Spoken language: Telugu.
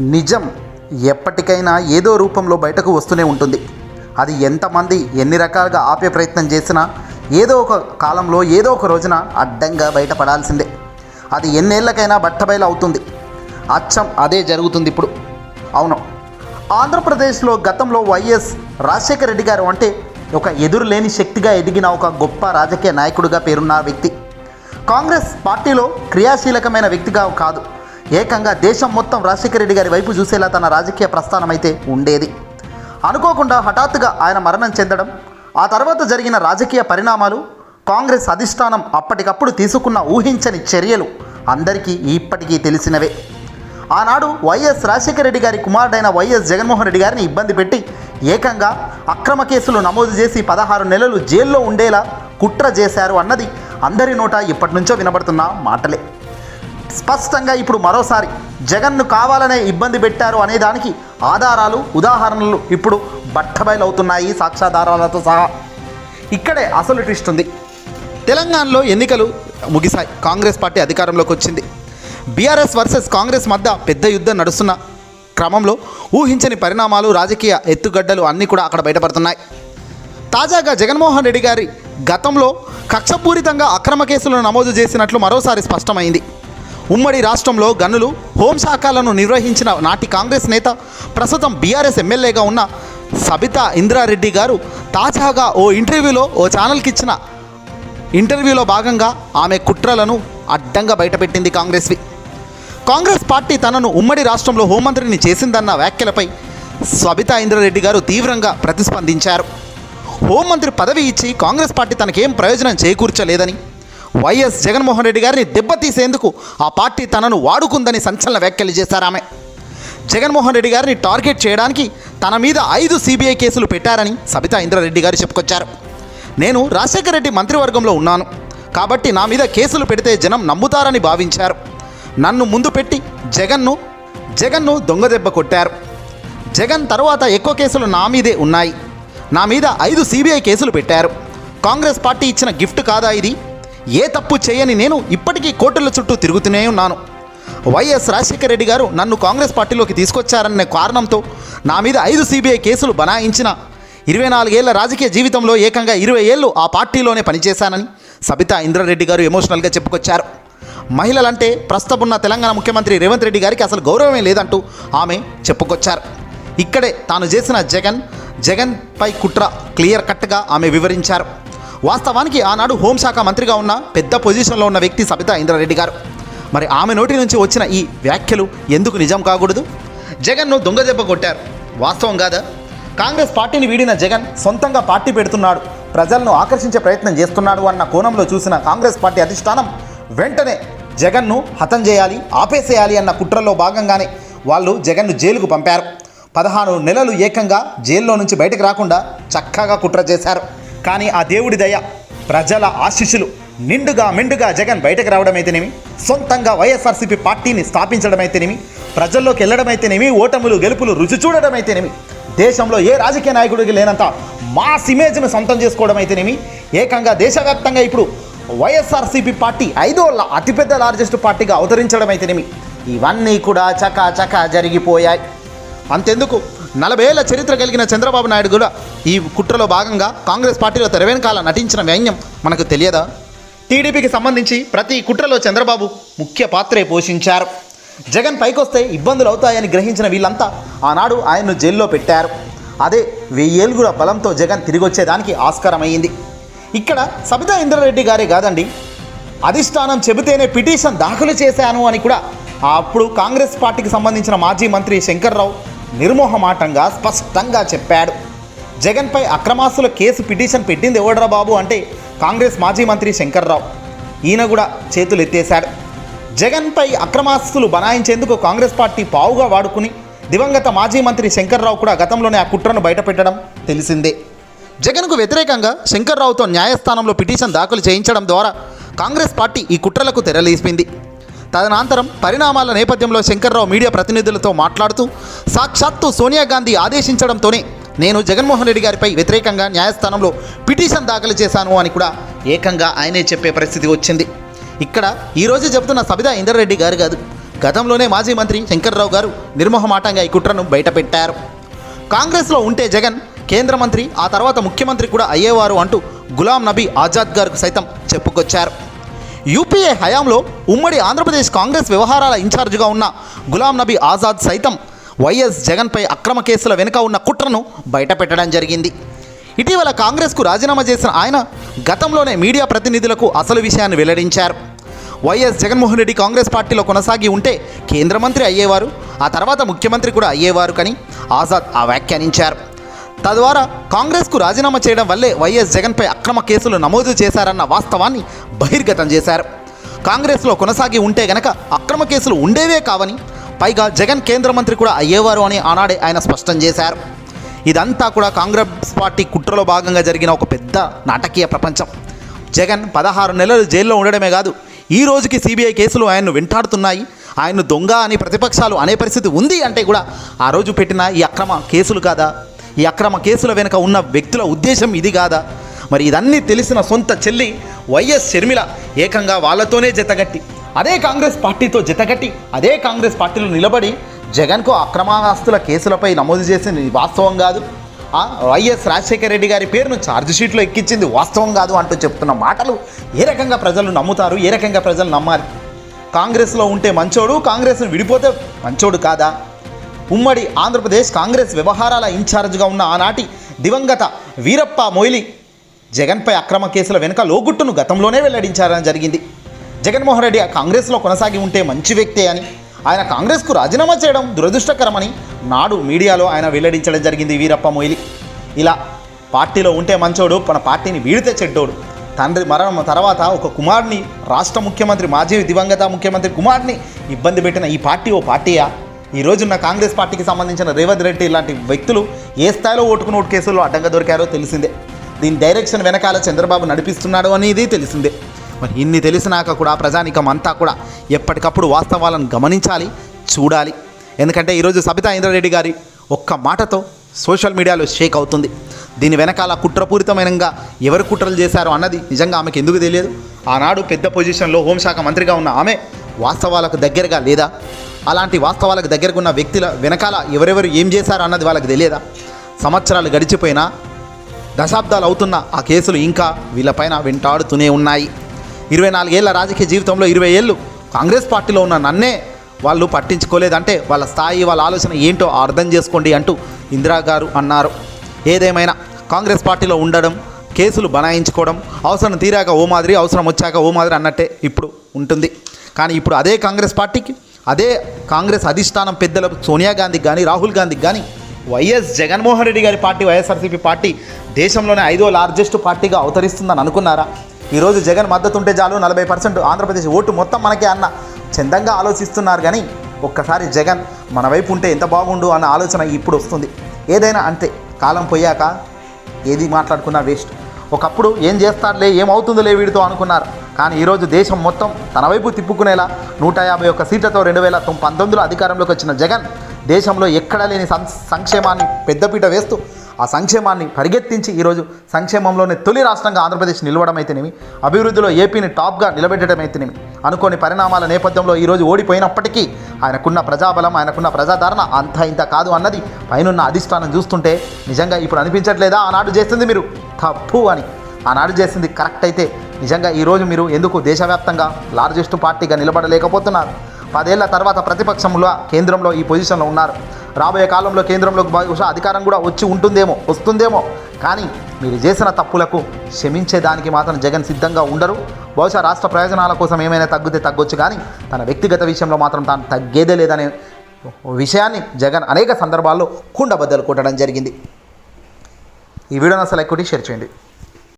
నిజం ఎప్పటికైనా ఏదో రూపంలో బయటకు వస్తూనే ఉంటుంది. అది ఎంతమంది ఎన్ని రకాలుగా ఆపే ప్రయత్నం చేసినా ఏదో ఒక కాలంలో ఏదో ఒక రోజున అడ్డంగా బయటపడాల్సిందే. అది ఎన్నేళ్ళకైనా బట్టబయలు అవుతుంది. అచ్చం అదే జరుగుతుంది ఇప్పుడు. అవును. ఆంధ్రప్రదేశ్లో గతంలో వైఎస్ రాజశేఖర రెడ్డి గారు అంటే ఒక ఎదురులేని శక్తిగా ఎదిగిన ఒక గొప్ప రాజకీయ నాయకుడిగా పేరున్న వ్యక్తి. కాంగ్రెస్ పార్టీలో క్రియాశీలకమైన వ్యక్తిగా కాదు. ఏకంగా దేశం మొత్తం రాజశేఖర రెడ్డి గారి వైపు చూసేలా తన రాజకీయ ప్రస్థానం అయితే ఉండేది. అనుకోకుండా హఠాత్తుగా ఆయన మరణం చెందడం ఆ తర్వాత జరిగిన రాజకీయ పరిణామాలు కాంగ్రెస్ అధిష్టానం అప్పటికప్పుడు తీసుకున్న ఊహించని చర్యలు అందరికీ ఇప్పటికీ తెలిసినవే. ఆనాడు వైఎస్ రాజశేఖర రెడ్డి గారి కుమారుడైన వైఎస్ జగన్మోహన్ రెడ్డి గారిని ఇబ్బంది పెట్టి ఏకంగా అక్రమ కేసులు నమోదు చేసి పదహారు నెలలు జైల్లో ఉండేలా కుట్ర చేశారు అన్నది అందరి నోట ఇప్పటి నుంచో వినబడుతున్న మాటలే. స్పష్టంగా ఇప్పుడు మరోసారి జగన్ను కావాలనే ఇబ్బంది పెట్టారు అనేదానికి ఆధారాలు ఉదాహరణలు ఇప్పుడు బట్టబయలవుతున్నాయి సాక్ష్యాధారాలతో సహా. ఇక్కడే అసలు ట్విస్ట్ ఉంది. తెలంగాణలో ఎన్నికలు ముగిశాయి. కాంగ్రెస్ పార్టీ అధికారంలోకి వచ్చింది. బీఆర్ఎస్ వర్సెస్ కాంగ్రెస్ మధ్య పెద్ద యుద్ధం నడుస్తున్న క్రమంలో ఊహించని పరిణామాలు రాజకీయ ఎత్తుగడ్డలు అన్నీ కూడా అక్కడ బయటపడుతున్నాయి. తాజాగా జగన్మోహన్ రెడ్డి గారి గతంలో కక్షపూరితంగా అక్రమ కేసులను నమోదు చేసినట్లు మరోసారి స్పష్టమైంది. ఉమ్మడి రాష్ట్రంలో గనులు హోంశాఖలను నిర్వహించిన నాటి కాంగ్రెస్ నేత ప్రస్తుతం బీఆర్ఎస్ ఎమ్మెల్యేగా ఉన్న సబితా ఇంద్రారెడ్డి గారు తాజాగా ఓ ఇంటర్వ్యూలో ఓ ఛానల్కి ఇచ్చిన ఇంటర్వ్యూలో భాగంగా ఆమె కుట్రలను అడ్డంగా బయటపెట్టింది కాంగ్రెస్వి. కాంగ్రెస్ పార్టీ తనను ఉమ్మడి రాష్ట్రంలో హోంమంత్రిని చేసిందన్న వ్యాఖ్యలపై సబితా ఇంద్రారెడ్డి గారు తీవ్రంగా ప్రతిస్పందించారు. హోంమంత్రి పదవి ఇచ్చి కాంగ్రెస్ పార్టీ తనకేం ప్రయోజనం చేకూర్చలేదని వైఎస్ జగన్మోహన్ రెడ్డి గారిని దెబ్బతీసేందుకు ఆ పార్టీ తనను వాడుకుందని సంచలన వ్యాఖ్యలు చేశారామె ఆమె. జగన్మోహన్ రెడ్డి గారిని టార్గెట్ చేయడానికి తన మీద ఐదు సిబిఐ కేసులు పెట్టారని సబితా ఇంద్రారెడ్డి గారు చెప్పుకొచ్చారు. నేను రాజశేఖర రెడ్డి మంత్రివర్గంలో ఉన్నాను. కాబట్టి నా మీద కేసులు పెడితే జనం నమ్ముతారని భావించారు. నన్ను ముందు పెట్టి జగన్ను జగన్ను దొంగదెబ్బ కొట్టారు. జగన్ తర్వాత ఎక్కువ కేసులు నా మీదే ఉన్నాయి. నా మీద ఐదు సిబిఐ కేసులు పెట్టారు. కాంగ్రెస్ పార్టీ ఇచ్చిన గిఫ్ట్ కాదా ఇది? ఏ తప్పు చేయని నేను ఇప్పటికీ కోర్టుల చుట్టూ తిరుగుతూనే ఉన్నాను. వైఎస్ రాజశేఖర రెడ్డి గారు నన్ను కాంగ్రెస్ పార్టీలోకి తీసుకొచ్చారనే కారణంతో నా మీద ఐదు సిబిఐ కేసులు బనాయించిన ఇరవై నాలుగేళ్ళ రాజకీయ జీవితంలో ఏకంగా ఇరవై ఏళ్ళు ఆ పార్టీలోనే పనిచేశానని సబితా ఇంద్రారెడ్డి గారు ఎమోషనల్గా చెప్పుకొచ్చారు. మహిళలంటే ప్రస్తుతం ఉన్న తెలంగాణ ముఖ్యమంత్రి రేవంత్ రెడ్డి గారికి అసలు గౌరవమే లేదంటూ ఆమె చెప్పుకొచ్చారు. ఇక్కడే తాను చేసిన జగన్ జగన్పై కుట్ర క్లియర్ కట్గా ఆమె వివరించారు. వాస్తవానికి ఆనాడు హోంశాఖ మంత్రిగా ఉన్న పెద్ద పొజిషన్లో ఉన్న వ్యక్తి సబితా ఇంద్రారెడ్డి గారు. మరి ఆమె నోటి నుంచి వచ్చిన ఈ వ్యాఖ్యలు ఎందుకు నిజం కాకూడదు? జగన్ను దొంగ దెబ్బ కొట్టారు. వాస్తవం కాదా? కాంగ్రెస్ పార్టీని వీడిన జగన్ సొంతంగా పార్టీ పెడుతున్నాడు. ప్రజలను ఆకర్షించే ప్రయత్నం చేస్తున్నాడు అన్న కోణంలో చూసిన కాంగ్రెస్ పార్టీ అధిష్టానం వెంటనే జగన్ను హతం చేయాలి ఆపేసేయాలి అన్న కుట్రలో భాగంగానే వాళ్ళు జగన్ను జైలుకు పంపారు. పదహారు నెలలు ఏకంగా జైల్లో నుంచి బయటకు రాకుండా చక్కగా కుట్ర చేశారు. కానీ ఆ దేవుడి దయ ప్రజల ఆశీస్సులు నిండుగా మెండుగా జగన్ బయటకు రావడమైతేనేమి? సొంతంగా వైఎస్ఆర్సీపీ పార్టీని స్థాపించడమైతేనేమి? ప్రజల్లోకి వెళ్ళడమైతేనేమి? ఓటములు గెలుపులు రుచి చూడడమైతేనేమి? దేశంలో ఏ రాజకీయ నాయకుడికి లేనంత మాస్ ఇమేజ్ను సొంతం చేసుకోవడం అయితేనేమి ఏకంగా దేశవ్యాప్తంగా ఇప్పుడు వైఎస్ఆర్సీపీ పార్టీ ఐదో అతిపెద్ద లార్జెస్ట్ పార్టీగా అవతరించడం అయితేనేమి ఇవన్నీ కూడా చకా చకా జరిగిపోయాయి. అంతెందుకు? నలభై ఏళ్ళ చరిత్ర కలిగిన చంద్రబాబు నాయుడు కూడా ఈ కుట్రలో భాగంగా కాంగ్రెస్ పార్టీలో తెరవెనకాల నటించిన వ్యంగ్యం మనకు తెలియదా? టీడీపీకి సంబంధించి ప్రతి కుట్రలో చంద్రబాబు ముఖ్య పాత్రే పోషించారు. జగన్ పైకొస్తే ఇబ్బందులు అవుతాయని గ్రహించిన వీళ్ళంతా ఆనాడు ఆయన్ను జైల్లో పెట్టారు. అదే వెయ్యేళ్ళుగుల బలంతో జగన్ తిరిగి వచ్చేదానికి ఆస్కారమైంది ఇక్కడ సబితా ఇంద్రారెడ్డి గారే కాదండి అధిష్టానం చెబితేనే పిటిషన్ దాఖలు చేశాను అని కూడా అప్పుడు కాంగ్రెస్ పార్టీకి సంబంధించిన మాజీ మంత్రి శంకర్రావు నిర్మోహమాటంగా స్పష్టంగా చెప్పాడు. జగన్పై అక్రమాస్తుల కేసు పిటిషన్ పెట్టింది ఎవడరా బాబు అంటే కాంగ్రెస్ మాజీ మంత్రి శంకర్రావు. ఈయన కూడా చేతులు ఎత్తేశాడు. జగన్పై అక్రమాస్తులు బనాయించేందుకు కాంగ్రెస్ పార్టీ పావుగా వాడుకుని దివంగత మాజీ మంత్రి శంకర్రావు కూడా గతంలోనే ఆ కుట్రను బయటపెట్టడం తెలిసిందే. జగన్కు వ్యతిరేకంగా శంకర్రావుతో న్యాయస్థానంలో పిటిషన్ దాఖలు చేయించడం ద్వారా కాంగ్రెస్ పార్టీ ఈ కుట్రలకు తెరలేసింది. తదనంతరం పరిణామాల నేపథ్యంలో శంకర్రావు మీడియా ప్రతినిధులతో మాట్లాడుతూ సాక్షాత్తు సోనియా గాంధీ ఆదేశించడంతోనే నేను జగన్మోహన్ రెడ్డి గారిపై వ్యతిరేకంగా న్యాయస్థానంలో పిటిషన్ దాఖలు చేశాను అని కూడా ఏకంగా ఆయనే చెప్పే పరిస్థితి వచ్చింది. ఇక్కడ ఈరోజు చెబుతున్న సబితా ఇందర్రెడ్డి గారు కాదు గతంలోనే మాజీ మంత్రి శంకర్రావు గారు నిర్మోహమాటంగా ఈ కుట్రను బయటపెట్టారు. కాంగ్రెస్లో ఉంటే జగన్ కేంద్ర మంత్రి ఆ తర్వాత ముఖ్యమంత్రి కూడా అయ్యేవారు అంటూ గులాం నబీ ఆజాద్ గారికి సైతం చెప్పుకొచ్చారు. యూపీఏ హయాంలో ఉమ్మడి ఆంధ్రప్రదేశ్ కాంగ్రెస్ వ్యవహారాల ఇన్ఛార్జిగా ఉన్న గులాం నబీ ఆజాద్ సైతం వైఎస్ జగన్పై అక్రమ కేసుల వెనుక ఉన్న కుట్రను బయటపెట్టడం జరిగింది. ఇటీవల కాంగ్రెస్కు రాజీనామా చేసిన ఆయన గతంలోనే మీడియా ప్రతినిధులకు అసలు విషయాన్ని వెల్లడించారు. వైఎస్ జగన్మోహన్ రెడ్డి కాంగ్రెస్ పార్టీలో కొనసాగి ఉంటే కేంద్ర మంత్రి అయ్యేవారు ఆ తర్వాత ముఖ్యమంత్రి కూడా అయ్యేవారు కానీ ఆజాద్ ఆ వ్యాఖ్యానించారు. తద్వారా కాంగ్రెస్కు రాజీనామా చేయడం వల్లే వైఎస్ జగన్పై అక్రమ కేసులు నమోదు చేశారన్న వాస్తవాన్ని బహిర్గతం చేశారు. కాంగ్రెస్లో కొనసాగి ఉంటే గనక అక్రమ కేసులు ఉండేవే కావని పైగా జగన్ కేంద్ర మంత్రి కూడా అయ్యేవారు అని ఆనాడే ఆయన స్పష్టం చేశారు. ఇదంతా కూడా కాంగ్రెస్ పార్టీ కుట్రలో భాగంగా జరిగిన ఒక పెద్ద నాటకీయ ప్రపంచం. జగన్ పదహారు నెలలు జైల్లో ఉండడమే కాదు ఈ రోజుకి సిబిఐ కేసులు ఆయన్ను వెంటాడుతున్నాయి. ఆయన్ను దొంగ అని ప్రతిపక్షాలు అనే పరిస్థితి ఉంది అంటే కూడా ఆ రోజు పెట్టిన ఈ అక్రమ కేసులు కాదా? ఈ అక్రమ కేసుల వెనుక ఉన్న వ్యక్తుల ఉద్దేశం ఇది కాదా? మరి ఇదన్నీ తెలిసిన సొంత చెల్లి వైఎస్ షర్మిల ఏకంగా వాళ్ళతోనే జతగట్టి అదే కాంగ్రెస్ పార్టీతో జతగట్టి అదే కాంగ్రెస్ పార్టీలో నిలబడి జగన్కు అక్రమాస్తుల కేసులపై నమోదు చేసింది వాస్తవం కాదు. వైఎస్ రాజశేఖర రెడ్డి గారి పేరును ఛార్జ్ షీట్లో ఎక్కించింది వాస్తవం కాదు అంటూ చెప్తున్న మాటలు ఏ రకంగా ప్రజలు నమ్ముతారు ఏ రకంగా ప్రజలు నమ్మాలి? కాంగ్రెస్లో ఉంటే మంచోడు కాంగ్రెస్ను విడిపోతే మంచోడు కాదా? ఉమ్మడి ఆంధ్రప్రదేశ్ కాంగ్రెస్ వ్యవహారాల ఇన్ఛార్జ్గా ఉన్న ఆనాటి దివంగత వీరప్ప మొయిలి జగన్పై అక్రమ కేసుల వెనుక లోగుట్టును గతంలోనే వెల్లడించారని జరిగింది. జగన్మోహన్ రెడ్డి కాంగ్రెస్లో కొనసాగి ఉంటే మంచి వ్యక్తే అని ఆయన కాంగ్రెస్కు రాజీనామా చేయడం దురదృష్టకరమని నాడు మీడియాలో ఆయన వెల్లడించడం జరిగింది వీరప్ప మొయిలి. ఇలా పార్టీలో ఉంటే మంచోడు మన పార్టీని వీడితే చెడ్డోడు. తండ్రి మరణం తర్వాత ఒక కుమారుని రాష్ట్ర ముఖ్యమంత్రి మాజీ దివంగత ముఖ్యమంత్రి కుమార్ని ఇబ్బంది పెట్టిన ఈ పార్టీ ఓ పార్టీయా? ఈ రోజున్న కాంగ్రెస్ పార్టీకి సంబంధించిన రేవంత్ రెడ్డి లాంటి వ్యక్తులు ఏ స్థాయిలో ఓటుకు నోటు కేసుల్లో అడ్డంగా దొరికారో తెలిసిందే. దీని డైరెక్షన్ వెనకాల చంద్రబాబు నడిపిస్తున్నాడు అనేది తెలిసిందే. మరి ఇన్ని తెలిసినాక కూడా ప్రజానికం అంతా కూడా ఎప్పటికప్పుడు వాస్తవాలను గమనించాలి చూడాలి. ఎందుకంటే ఈరోజు సబితా ఇంద్రారెడ్డి గారి ఒక్క మాటతో సోషల్ మీడియాలో షేక్ అవుతుంది. దీని వెనకాల కుట్రపూరితమైనగా ఎవరు కుట్రలు చేశారో అన్నది నిజంగా ఆమెకు ఎందుకు తెలియదు? ఆనాడు పెద్ద పొజిషన్లో హోంశాఖ మంత్రిగా ఉన్న ఆమె వాస్తవాలకు దగ్గరగా లేదా? అలాంటి వాస్తవాలకు దగ్గరగా ఉన్న వ్యక్తుల వెనకాల ఎవరెవరు ఏం చేశారు అన్నది వాళ్ళకి తెలియదా? సంవత్సరాలు గడిచిపోయినా దశాబ్దాలు అవుతున్న ఆ కేసులు ఇంకా వీళ్ళపైన వెంటాడుతూనే ఉన్నాయి. ఇరవై నాలుగేళ్ళ రాజకీయ జీవితంలో ఇరవై ఏళ్ళు కాంగ్రెస్ పార్టీలో ఉన్న నన్నే వాళ్ళు పట్టించుకోలేదంటే వాళ్ళ స్థాయి వాళ్ళ ఆలోచన ఏంటో అర్థం చేసుకోండి అంటూ ఇందిరా గారు అన్నారు. ఏదేమైనా కాంగ్రెస్ పార్టీలో ఉండడం కేసులు బనాయించుకోవడం అవసరం తీరాక ఓ మాదిరి అవసరం వచ్చాక ఓ మాదిరి అన్నట్టే ఇప్పుడు ఉంటుంది. కానీ ఇప్పుడు అదే కాంగ్రెస్ పార్టీకి అదే కాంగ్రెస్ అధిష్టానం పెద్దల సోనియా గాంధీకి కానీ రాహుల్ గాంధీకి కానీ వైఎస్ జగన్మోహన్ రెడ్డి గారి పార్టీ వైఎస్ఆర్సీపీ పార్టీ దేశంలోనే ఐదో లార్జెస్ట్ పార్టీగా అవతరిస్తుందని అనుకున్నారా? ఈరోజు జగన్ మద్దతు ఉంటే చాలు నలభై పర్సెంట్ ఆంధ్రప్రదేశ్ ఓటు మొత్తం మనకే అన్న చందంగా ఆలోచిస్తున్నారు కానీ ఒక్కసారి జగన్ మన వైపు ఉంటే ఎంత బాగుండు అన్న ఆలోచన ఇప్పుడు వస్తుంది. ఏదైనా అంతే కాలం పోయాక ఏది మాట్లాడుకున్నా వేస్ట్. ఒకప్పుడు ఏం చేస్తాడులే ఏమవుతుందిలే వీడితో అనుకున్నారు. కానీ ఈరోజు దేశం మొత్తం తన వైపు తిప్పుకునేలా నూట యాభై ఒక్క సీట్లతో రెండు వేల పంతొమ్మిదిలో అధికారంలోకి వచ్చిన జగన్ దేశంలో ఎక్కడా లేని సం- సంక్షేమాన్ని పెద్దపీట వేస్తూ ఆ సంక్షేమాన్ని పరిగెత్తించి ఈరోజు సంక్షేమంలోనే తొలి రాష్ట్రంగా ఆంధ్రప్రదేశ్ నిలవడం అయితేనేమి అభివృద్ధిలో ఏపీని టాప్గా నిలబెట్టడం అయితేనేమి అనుకోని పరిణామాల నేపథ్యంలో ఈరోజు ఓడిపోయినప్పటికీ ఆయనకున్న ప్రజాబలం ఆయనకున్న ప్రజాదరణ అంత ఇంత కాదు అన్నది పైనున్న అధిష్టానం చూస్తుంటే నిజంగా ఇప్పుడు అనిపించట్లేదా? ఆనాడు చేస్తుంది మీరు తప్పు అని. ఆనాడు చేసింది కరెక్ట్ అయితే నిజంగా ఈరోజు మీరు ఎందుకు దేశవ్యాప్తంగా లార్జెస్ట్ పార్టీగా నిలబడలేకపోతున్నారు? పదేళ్ళ తర్వాత ప్రతిపక్షంలో కేంద్రంలో ఈ పొజిషన్లో ఉన్నారు. రాబోయే కాలంలో కేంద్రంలో బహుశా అధికారం కూడా వచ్చి ఉంటుందేమో వస్తుందేమో. కానీ మీరు చేసిన తప్పులకు క్షమించేదానికి మాత్రం జగన్ సిద్ధంగా ఉండరు. బహుశా రాష్ట్ర ప్రయోజనాల కోసం ఏమైనా తగ్గితే తగ్గొచ్చు కానీ తన వ్యక్తిగత విషయంలో మాత్రం తాను తగ్గేదే లేదనే విషయాన్ని జగన్ అనేక సందర్భాల్లో కుండబద్దలు కొట్టడం జరిగింది. ఈ వీడియోని అసలు ఎక్కువ షేర్ చేయండి.